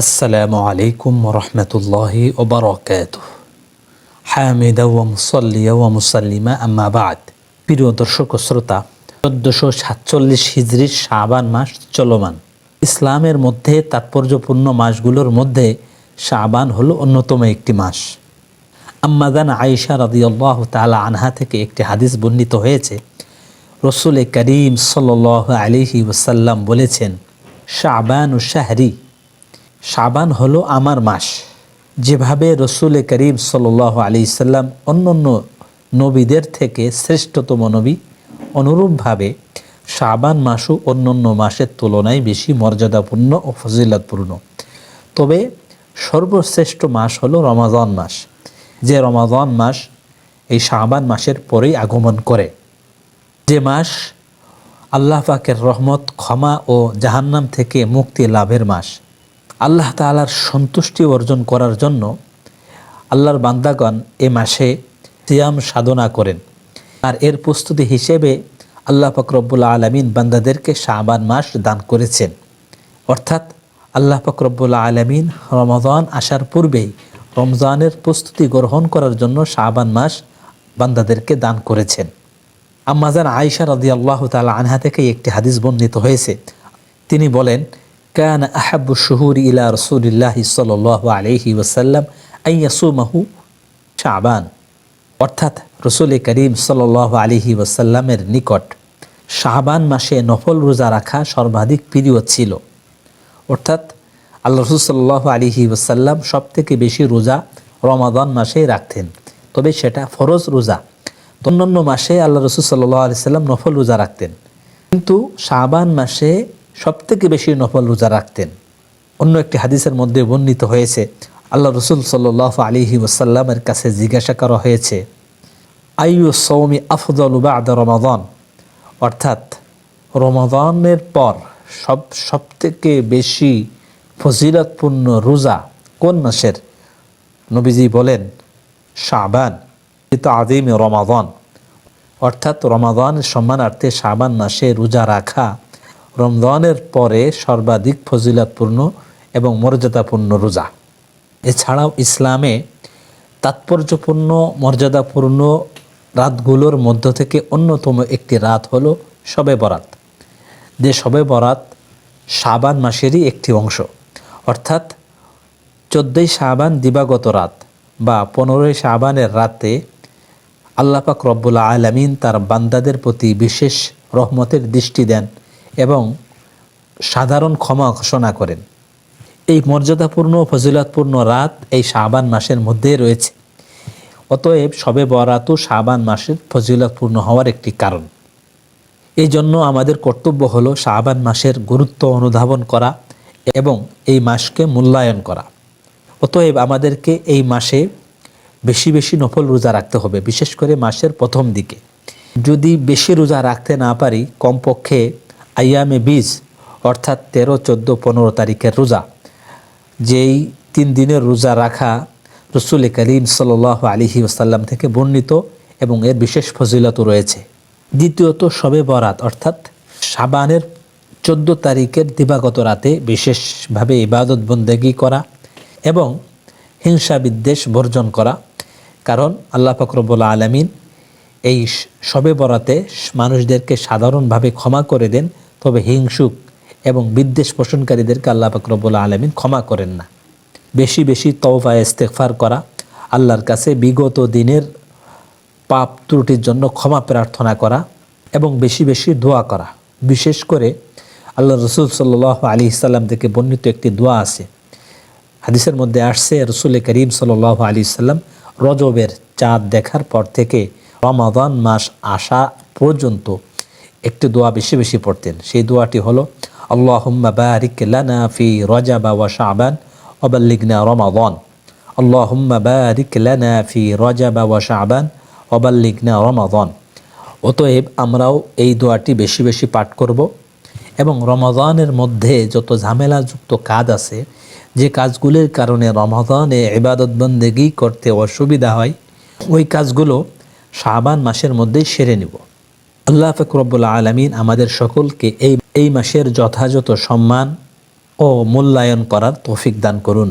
আসসালামু আলাইকুম রহমতুল্লাহি ওবরাকাত হামিদা ওয়া মুসল্লিয়া ওয়া মুসাল্লিমা আম্মা বাদ। প্রিয় দর্শক শ্রোতা, চোদ্দশো সাতচল্লিশ হিজরির শাবান মাস চলমান। ইসলামের মধ্যে তাৎপর্যপূর্ণ মাসগুলোর মধ্যে শাবান হল অন্যতম একটি মাস। আম্মাদান আয়েশা রাদিয়াল্লাহ তাআলা আনহা থেকে একটি হাদিস বর্ণিত হয়েছে। রসুল করিম সাল আলিহি ওসাল্লাম বলেছেন, শাবান ও শাহরি শাবান হলো আমার মাস। যেভাবে রসুল করিম সাল আলি সাল্লাম অন্য অন্য নবীদের থেকে শ্রেষ্ঠতম নবী, অনুরূপভাবে শাবান মাসও অন্য অন্য মাসের তুলনায় বেশি মর্যাদাপূর্ণ ও ফজিলতপূর্ণ। তবে সর্বশ্রেষ্ঠ মাস হলো রমাজান মাস। যে রমাজান মাস এই শাবান মাসের পরেই আগমন করে। যে মাস আল্লাহ পাকের রহমত, ক্ষমা ও জাহান্নাম থেকে মুক্তি লাভের মাস। আল্লাহ তালার সন্তুষ্টি অর্জন করার জন্য আল্লাহর বান্দাগণ এ মাসে সিয়াম সাধনা করেন। আর এর প্রস্তুতি হিসেবে আল্লাহ ফকরবুল্লা আলমিন বান্দাদেরকে শাহবান মাস দান করেছেন। অর্থাৎ আল্লাহ ফকরবুল্লা আলমিন রমজান আসার পূর্বেই রমজানের প্রস্তুতি গ্রহণ করার জন্য শাহবান মাস বান্দাদেরকে দান করেছেন। আম্মাজান আয়সা রদি আল্লাহ তালা আনহা থেকে একটি হাদিস বর্ণিত হয়েছে। তিনি বলেন কান আহাবু শুহুর ইলা রসুলিল্লাহ সাল আলহি ওসাল্লাম আইয়াসুমাহু শাবান অর্থাৎ রসুল করিম সাল আলিহি ওসাল্লামের নিকট শাহবান মাসে নফল রোজা রাখা সর্বাধিক প্রিয় ছিল। অর্থাৎ আল্লাহ রসুল সাল্লাহ আলিহি ওসাল্লাম সব থেকে বেশি রোজা রমাদান মাসেই রাখতেন। তবে সেটা ফরজ রোজা। অন্যান্য মাসে আল্লাহ রসুল সাল্লাহ আলি সাল্লাম নফল রোজা রাখতেন। কিন্তু শাহবান মাসে সবথেকে বেশি নফল রোজা রাখতেন। অন্য একটি হাদিসের মধ্যে বর্ণিত হয়েছে, আল্লাহ রসুল সাল্লাহ আলিহি ওসাল্লামের কাছে জিজ্ঞাসা করা হয়েছে আইউ সৌমি আফজল আদা রমাদান? অর্থাৎ, রমাদানের পর সব, সবথেকে বেশি ফজিলতপূর্ণ রোজা কোন মাসের? নবীজি বলেন, শাবান তো আদিম রমাদান। অর্থাৎ, রমাদানের সম্মানার্থে শাবান মাসে রোজা রাখা রমজানের পরে সর্বাধিক ফজিলাতপূর্ণ এবং মর্যাদাপূর্ণ রোজা। এছাড়াও ইসলামে তাৎপর্যপূর্ণ, মর্যাদাপূর্ণ রাতগুলোর মধ্য থেকে অন্যতম একটি রাত হল শবে বরাত। যে শবে বরাত শাবান মাসেরই একটি অংশ। অর্থাৎ চোদ্দোই শাবান দিবাগত রাত বা পনেরোই শাবানের রাতে আল্লাপাক রব্বুল্লা আলমিন তার বান্দাদের প্রতি বিশেষ রহমতের দৃষ্টি দেন। এবং সাধারণ ক্ষমা ঘোষণা করেন। এই মর্যাদাপূর্ণ, ফজিলতপূর্ণ রাত এই শাবান মাসের মধ্যে রয়েছে। অতএব সবে বরাতও শাবান মাসের ফজিলতপূর্ণ হওয়ার একটি কারণ। এই জন্য আমাদের কর্তব্য হলো শাবান মাসের গুরুত্ব অনুধাবন করা এবং এই মাসকে মূল্যায়ন করা। অতএব আমাদেরকে এই মাসে বেশি বেশি নফল রোজা রাখতে হবে, বিশেষ করে মাসের প্রথম দিকে। যদি বেশি রোজা রাখতে না পারি, কমপক্ষে আয়ামে বীজ অর্থাৎ তেরো, চোদ্দ, পনেরো তারিখের রোজা। যেই তিন দিনের রোজা রাখা রসুল করিম সাল আলিহি ওসাল্লাম থেকে বর্ণিত এবং এর বিশেষ ফজিলত রয়েছে। দ্বিতীয়ত সবে বরাত, অর্থাৎ সাবানের চোদ্দ তারিখের দিবাগত রাতে বিশেষভাবে ইবাদত বন্দেগি করা এবং হিংসা বিদ্বেষ বর্জন করা। কারণ আল্লাহ ফকরবুল্লা আলমিন এই সবে বরাতে মানুষদেরকে সাধারণভাবে ক্ষমা করে দেন তবে হিংসুক এবং বিদ্বেষ পোষণকারীদেরকে আল্লাহ ফকরবুল্লা আলমিন ক্ষমা করেন না। বেশি বেশি তওফা ইস্তেকফার করা আল্লাহর কাছে বিগত দিনের পাপ ত্রুটির জন্য ক্ষমা প্রার্থনা করা এবং বেশি বেশি দোয়া করা। বিশেষ করে আল্লাহ রসুল সাল আলী ইসাল্লাম থেকে বর্ণিত একটি দোয়া আছে। হাদিসের মধ্যে আসছে, রসুল করিম সাল আলী সাল্লাম রজবের চাঁদ দেখার পর থেকে রমাদান মাস আসা পর্যন্ত একটি দোয়া বেশি বেশি পড়তেন। সেই দোয়াটি হলো ফি রমাদান। ফি অতএব আমরাও এই দোয়াটি বেশি বেশি পাঠ করব এবং রমাদানের মধ্যে যত ঝামেলাযুক্ত কাজ আছে, যে কাজগুলির কারণে রমাদানে ইবাদত বন্দেগি করতে অসুবিধা হয়, ওই কাজগুলো শাবান মাসের মধ্যেই সেরে নিব। আল্লাহ ফকরবুল আলমিন আমাদের সকলকে এই এই মাসের যথাযথ সম্মান ও মূল্যায়ন করার তৌফিক দান করুন।